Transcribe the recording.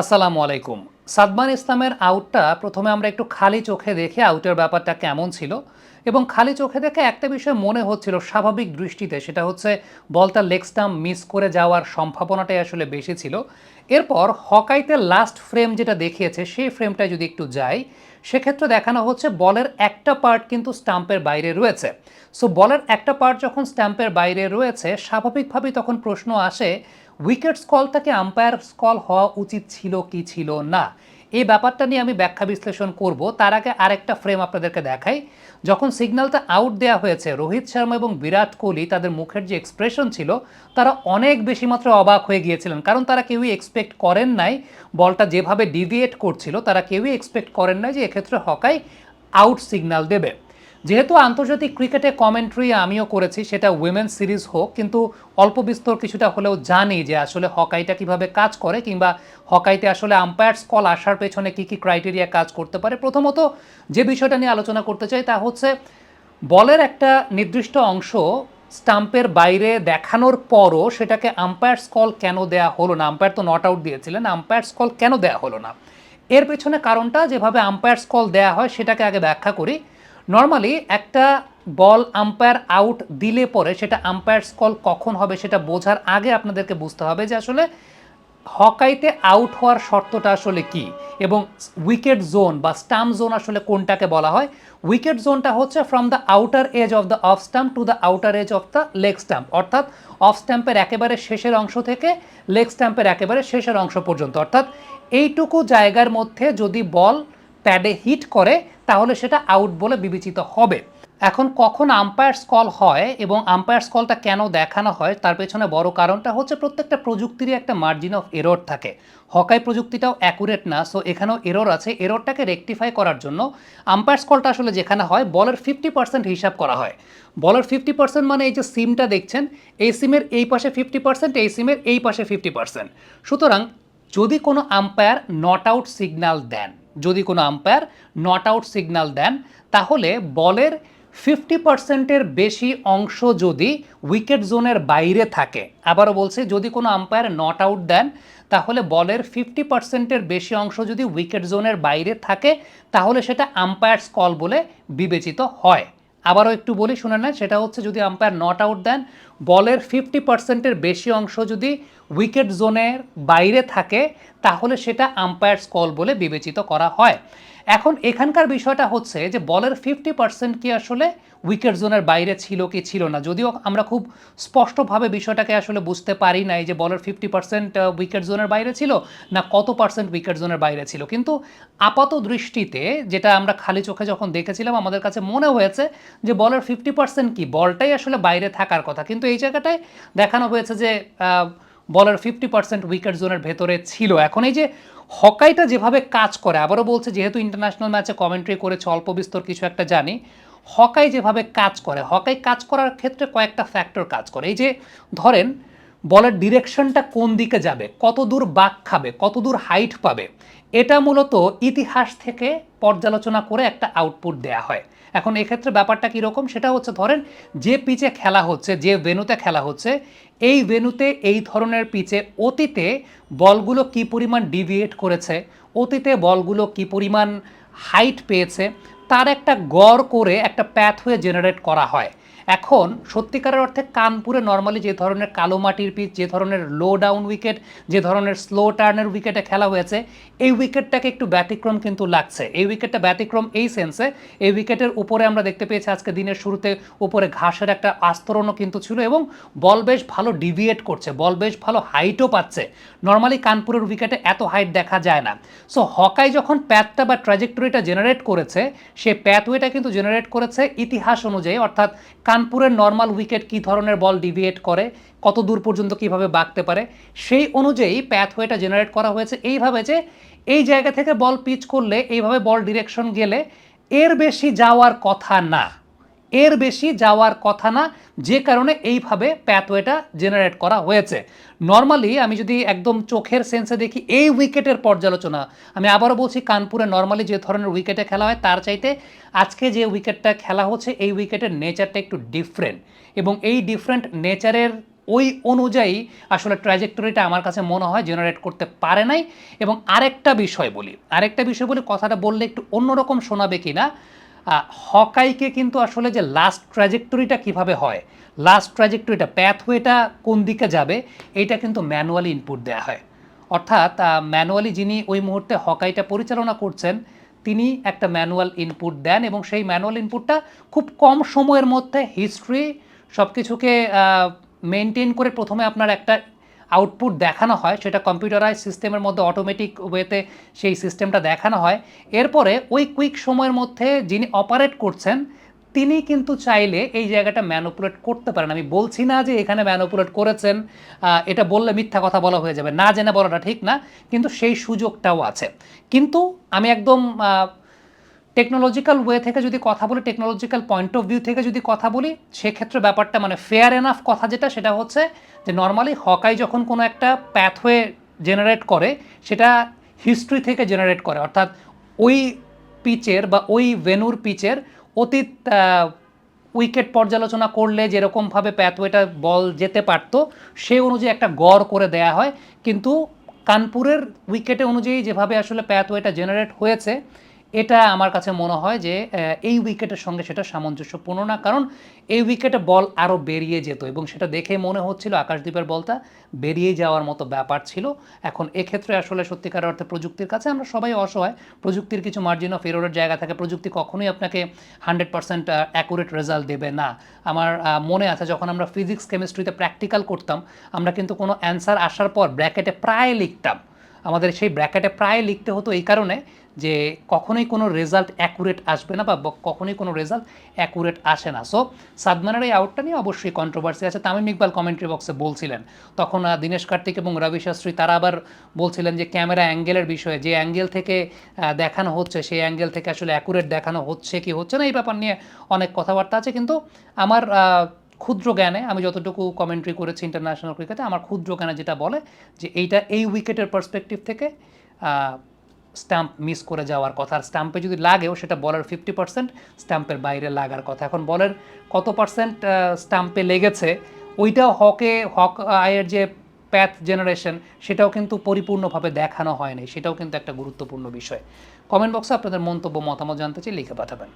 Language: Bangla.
আসসালামু আলাইকুম। সাদমান ইসলামের আউটটা প্রথমে আমরা একটু খালি চোখে দেখে আউটের ব্যাপারটা কেমন ছিল এবং খালি চোখে দেখে একটা বিষয় মনে হচ্ছিল স্বাভাবিক দৃষ্টিতে, সেটা হচ্ছে বলটা লেগ স্টাম্প মিস করে যাওয়ার সম্ভাবনাটাই আসলে বেশি ছিল। এরপর হকাইতে লাস্ট ফ্রেম যেটা দেখিয়েছে, সেই ফ্রেমটা যদি একটু যাই, সেক্ষেত্রে দেখানো হচ্ছে বলের একটা পার্ট কিন্তু স্টাম্পের বাইরে রয়েছে। সো বলের একটা পার্ট যখন স্ট্যাম্পের বাইরে রয়েছে, স্বাভাবিকভাবেই তখন প্রশ্ন আসে উইকেট স্কলটাকে আম্পায়ার স্কল হওয়া উচিত ছিল কি ছিল না? এই ব্যাপারটা নিয়ে আমি ব্যাখ্যা বিশ্লেষণ করব। তার আগে আরেকটা ফ্রেম আপনাদেরকে দেখাই। যখন সিগন্যালটা আউট দেওয়া হয়েছে, রোহিত শর্মা এবং বিরাট কোহলি তাদের মুখের যে এক্সপ্রেশন ছিল, তারা অনেক বেশি মাত্রা অবাক হয়ে গিয়েছিলেন। কারণ তারা কেউই এক্সপেক্ট করেন নাই বলটা যেভাবে ডিভিয়েট করছিল, তারা কেউই এক্সপেক্ট করেন নাই যে এক্ষেত্রে হকাই আউট সিগন্যাল দেবে। যেহেতু আন্তর্জাতিক ক্রিকেটে কমেন্ট্রি আমিও করেছি, সেটা উইমেন সিরিজ হোক, কিন্তু অল্প বিস্তর কিছুটা হলেও জানি যে আসলে হকাইটা কীভাবে কাজ করে, কিংবা হকাইতে আসলে আম্পায়ার্স কল আসার পেছনে কী কী ক্রাইটেরিয়া কাজ করতে পারে। প্রথমত যে বিষয়টা নিয়ে আলোচনা করতে চাই তা হচ্ছে, বলের একটা নির্দিষ্ট অংশ স্টাম্পের বাইরে দেখানোর পরও সেটাকে আম্পায়ার্স কল কেন দেয়া হলো না? আম্পায়ার তো নট আউট দিয়েছিলেন আম্পায়ার্স কল কেন দেয়া হলো না? এর পেছনে কারণটা, যেভাবে আম্পায়ার্স কল দেয়া হয়, সেটাকে আগে ব্যাখ্যা করি। নর্মালি একটা বল আম্পায়ার আউট দিলে পরে সেটা আম্পায়ার্স কল কখন হবে সেটা বোঝার আগে আপনাদেরকে বুঝতে হবে যে আসলে হকাইতে আউট হওয়ার শর্তটা আসলে কি এবং উইকেট জোন বা স্টাম্প জোন আসলে কোনটাকে বলা হয়? উইকেট জোনটা হচ্ছে from the outer edge of the off stump to the outer edge of the leg stump অর্থাৎ অফ স্ট্যাম্পের একেবারে শেষের অংশ থেকে লেগ স্ট্যাম্পের একেবারে শেষের অংশ পর্যন্ত। অর্থাৎ এইটুকু জায়গার মধ্যে যদি বল প্যাডে হিট করে তাহলে সেটা আউট বলে বিবেচিত হবে। এখন কখন আম্পায়ার্স কল হয় এবং আম্পায়ার্স কলটা কেন দেখানো হয়, তার পেছনে বড় কারণটা হচ্ছে প্রত্যেকটা প্রযুক্তিরই একটা মার্জিন অফ এরর থাকে। হকাই প্রযুক্তিটাও অ্যাকুরেট না সো এখানেও এরর আছে। এররটাকে রেকটিফাই করার জন্য আম্পায়ার্স কলটা আসলে যেখানে হয় বলের ফিফটি পার্সেন্ট হিসাব করা হয়। বলের ফিফটি পার্সেন্ট মানে এই যে সিমটা দেখছেন, এই সিমের এই পাশে ফিফটি পার্সেন্ট এই সিমের এই পাশে ফিফটি পার্সেন্ট সুতরাং যদি কোনো আম্পায়ার নট আউট সিগন্যাল দেন যদি কোনো আম্পায়ার নট আউট সিগনাল দেন, তাহলে বলের ফিফটি পার্সেন্টের বেশি অংশ যদি উইকেট জোনের বাইরে থাকে। আবারও বলছে, যদি কোনো আম্পায়ার নট আউট দেন, তাহলে বলের ফিফটি পার্সেন্টের বেশি অংশ যদি উইকেট জোনের বাইরে থাকে, তাহলে সেটা আম্পায়ার্স কল বলে বিবেচিত হয়। আবারও একটু বলি, শুনে নেন, সেটা হচ্ছে যদি আম্পায়ার নট আউট দেন, বলের ফিফটি পার্সেন্টের বেশি অংশ যদি উইকেট জোনের বাইরে থাকে, তাহলে সেটা আম্পায়ার্স কল বলে বিবেচিত করা হয়। এখন এখানকার বিষয়টা হচ্ছে যে বলের ফিফটি পার্সেন্ট কি আসলে উইকেট জোনের বাইরে ছিল কি ছিল না। যদিও আমরা খুব স্পষ্টভাবে বিষয়টাকে আসলে বুঝতে পারি নাই যে বলের ফিফটি পার্সেন্ট উইকেট জোনের বাইরে ছিল না কত পার্সেন্ট উইকেট জোনের বাইরে ছিল। কিন্তু আপাত দৃষ্টিতে যেটা আমরা খালি চোখে যখন দেখেছিলাম, আমাদের কাছে মনে হয়েছে যে বলের ফিফটি পার্সেন্ট কি বলটাই আসলে বাইরে থাকার কথা। কিন্তু এই জায়গাটায় দেখানো হয়েছে যে বলের ফিফটি পার্সেন্ট উইকেট জোনের ভেতরে ছিল। এখন এই যে হকাইটা যেভাবে কাজ করে, আবারও বলছে, যেহেতু ইন্টারন্যাশনাল ম্যাচে কমেন্ট্রি করেছে, অল্প বিস্তর কিছু একটা জানি হকাই যেভাবে কাজ করে, হকাই কাজ করার ক্ষেত্রে কয়েকটা ফ্যাক্টর কাজ করে। এই যে, ধরেন বলের ডিরেকশনটা কোন দিকে যাবে কত দূর বাক খাবে কত দূর হাইট পাবে, এটা মূলত ইতিহাস থেকে পর্যালোচনা করে একটা আউটপুট দেয়া হয়। এখন এক্ষেত্রে ব্যাপারটা কীরকম, সেটা হচ্ছে ধরেন যে পিচে খেলা হচ্ছে, যে ভেনুতে খেলা হচ্ছে, এই ভেনুতে এই ধরনের পিচে অতীতে বলগুলো কি পরিমাণ ডিভিয়েট করেছে, অতীতে বলগুলো কি পরিমাণ হাইট পেয়েছে তার একটা গড় করে একটা প্যাথওয়ে জেনারেট করা হয়। এখন সত্যিকারের অর্থে কানপুরে নর্মালি যে ধরনের কালো মাটির পিচ যে ধরনের লো ডাউন উইকেট যে ধরনের স্লো টার্নের উইকেটে খেলা হয়েছে, এই উইকেটটাকে একটু ব্যতিক্রম কিন্তু লাগছে। এই উইকেটটা ব্যতিক্রম এই সেন্সে এই উইকেটের উপরে আমরা দেখতে পেয়েছি আজকে দিনের শুরুতে উপরে ঘাসের একটা আস্তরণও কিন্তু ছিল এবং বল বেশ ভালো ডিভিয়েট করছে বল বেশ ভালো হাইটও পাচ্ছে। নর্মালি কানপুরের উইকেটে এত হাইট দেখা যায় না। সো হকাই যখন প্যাথটা বা ট্র্যাজেক্টরিটা জেনারেট করেছে, সে প্যাথওয়েটা কিন্তু জেনারেট করেছে ইতিহাস অনুযায়ী, অর্থাৎ কানপুরের নর্মাল উইকেট কি ধরনের বল ডিভিয়েট করে, কত দূর পর্যন্ত কীভাবে বাঁকতে পারে, সেই অনুযায়ী প্যাথওয়েটা জেনারেট করা হয়েছে। এইভাবে যে এই জায়গা থেকে বল পিচ করলে, এইভাবে বল ডিরেকশন গেলে, এর বেশি যাওয়ার কথা না। এর বেশি যাওয়ার কথা না, যে কারণে এইভাবে প্যাথওয়েটা জেনারেট করা হয়েছে। নর্মালি আমি যদি একদম চোখের সেন্সে দেখি এই উইকেটের পর্যালোচনা, আমি আবারও বলছি কানপুরে নর্মালি যে ধরনের উইকেটে খেলা হয়, তার চাইতে আজকে যে উইকেটটা খেলা হচ্ছে, এই উইকেটের নেচারটা একটু ডিফারেন্ট এবং এই ডিফারেন্ট নেচারের ওই অনুযায়ী আসলে ট্র্যাজেক্টরিটা আমার কাছে মনে হয় জেনারেট করতে পারে নাই। এবং আরেকটা বিষয় বলি, আরেকটা বিষয় বলি কথাটা বললে একটু অন্যরকম শোনাবে কি না হকাইকে কিন্তু আসলে যে লাস্ট ট্র্যাজেক্টরিটা কীভাবে হয় লাস্ট ট্র্যাজেক্টরিটা প্যাথওয়েটা কোন দিকে যাবে, এটা কিন্তু ম্যানুয়ালি ইনপুট দেওয়া হয়। অর্থাৎ ম্যানুয়ালি যিনি ওই মুহূর্তে হকাইটা পরিচালনা করছেন, তিনি একটা ম্যানুয়াল ইনপুট দেন এবং সেই ম্যানুয়াল ইনপুটটা খুব কম সময়ের মধ্যে হিস্ট্রি সব কিছুকে মেনটেন করে প্রথমে আপনার একটা আউটপুট দেখানো হয়, সেটা কম্পিউটারাইজ সিস্টেমের মধ্যে অটোমেটিক ওয়েতে সেই সিস্টেমটা দেখানো হয়। এরপরে ওই কুইক সময়ের মধ্যে যিনি অপারেট করছেন, তিনি কিন্তু চাইলে এই জায়গাটা ম্যানুপুলেট করতে পারেন। আমি বলছি না যে এখানে ম্যানুপুলেট করেছেন এটা বললে মিথ্যা কথা বলা হয়ে যাবে। না জেনে বলাটা ঠিক না, কিন্তু সেই সুযোগটাও আছে। কিন্তু আমি একদম টেকনোলজিক্যাল ওয়ে থেকে যদি কথা বলি টেকনোলজিক্যাল পয়েন্ট অফ ভিউ থেকে যদি কথা বলি, সেক্ষেত্রে ব্যাপারটা মানে ফেয়ার এনাফ কথা যেটা, সেটা হচ্ছে যে নর্মালি হকাই যখন কোনো একটা প্যাথওয়ে জেনারেট করে, সেটা হিস্ট্রি থেকে জেনারেট করে। অর্থাৎ ওই পিচের বা ওই ভেনুর পিচের অতীত উইকেট পর্যালোচনা করলে যেরকমভাবে প্যাথওয়েটা বল যেতে পারতো সেই অনুযায়ী একটা গড় করে দেয়া হয়। কিন্তু কানপুরের উইকেটে অনুযায়ী যেভাবে আসলে প্যাথওয়েটা জেনারেট হয়েছে এটা আমার কাছে মনে হয় যে এই উইকেটের সঙ্গে সেটা সামঞ্জস্যপূর্ণ না, কারণ এই উইকেটে বল আরও বেরিয়ে যেত এবং সেটা দেখে মনে হচ্ছিল আকাশদ্বীপের বলটা বেরিয়ে যাওয়ার মতো ব্যাপার ছিল। এখন এক্ষেত্রে আসলে সত্যিকার অর্থে প্রযুক্তির কাছে আমরা সবাই অসহায়। প্রযুক্তির কিছু মার্জিন অফ এররের জায়গা থাকে। প্রযুক্তি কখনোই আপনাকে হান্ড্রেড পার্সেন্ট অ্যাকুরেট রেজাল্ট দেবে না। আমার মনে আছে যখন আমরা ফিজিক্স কেমিস্ট্রিতে প্র্যাকটিক্যাল করতাম, আমরা কিন্তু কোনো অ্যান্সার আসার পর ব্র্যাকেটে প্রায় লিখতাম। আমাদের সেই ব্র্যাকেটে প্রায় লিখতে হতো এই কারণে যে কখনোই কোনো রেজাল্ট অ্যাকুরেট আসবে না বা কখনোই কোনো রেজাল্ট অ্যাকুরেট আসে না। সো সাদমানের এই আউটটা নিয়ে অবশ্যই কন্ট্রোভার্সি আছে। তামিম ইকবাল কমেন্ট্রি বক্সে বলছিলেন। তখন দীনেশ কার্তিক এবং রবি শাস্ত্রী তারা আবার বলছিলেন যে ক্যামেরা অ্যাঙ্গেলের বিষয়ে, যে অ্যাঙ্গেল থেকে দেখানো হচ্ছে, সেই অ্যাঙ্গেল থেকে আসলে অ্যাকুরেট দেখানো হচ্ছে কি হচ্ছে না, এই ব্যাপার নিয়ে অনেক কথাবার্তা আছে। কিন্তু আমার ক্ষুদ্র জ্ঞানে, আমি যতটুকু কমেন্ট্রি করেছি ইন্টারন্যাশনাল ক্রিকেটে আমার ক্ষুদ্র জ্ঞানে যেটা বলে যে এইটা এই উইকেটের পার্সপেক্টিভ থেকে স্টাম্প মিস করে যাওয়ার কথা। আর স্টাম্পে যদি লাগেও, সেটা বলের ফিফটি পার্সেন্ট স্টাম্পের বাইরে লাগার কথা। এখন বলের কত পার্সেন্ট স্টাম্পে লেগেছে, ওইটাও হকে, হক আয়ের যে প্যাথ জেনারেশন সেটাও কিন্তু পরিপূর্ণভাবে দেখানো হয়নি। সেটাও কিন্তু একটা গুরুত্বপূর্ণ বিষয়। কমেন্ট বক্সে আপনাদের মন্তব্য, মতামত জানতে চাই লিখে পাঠাবেন।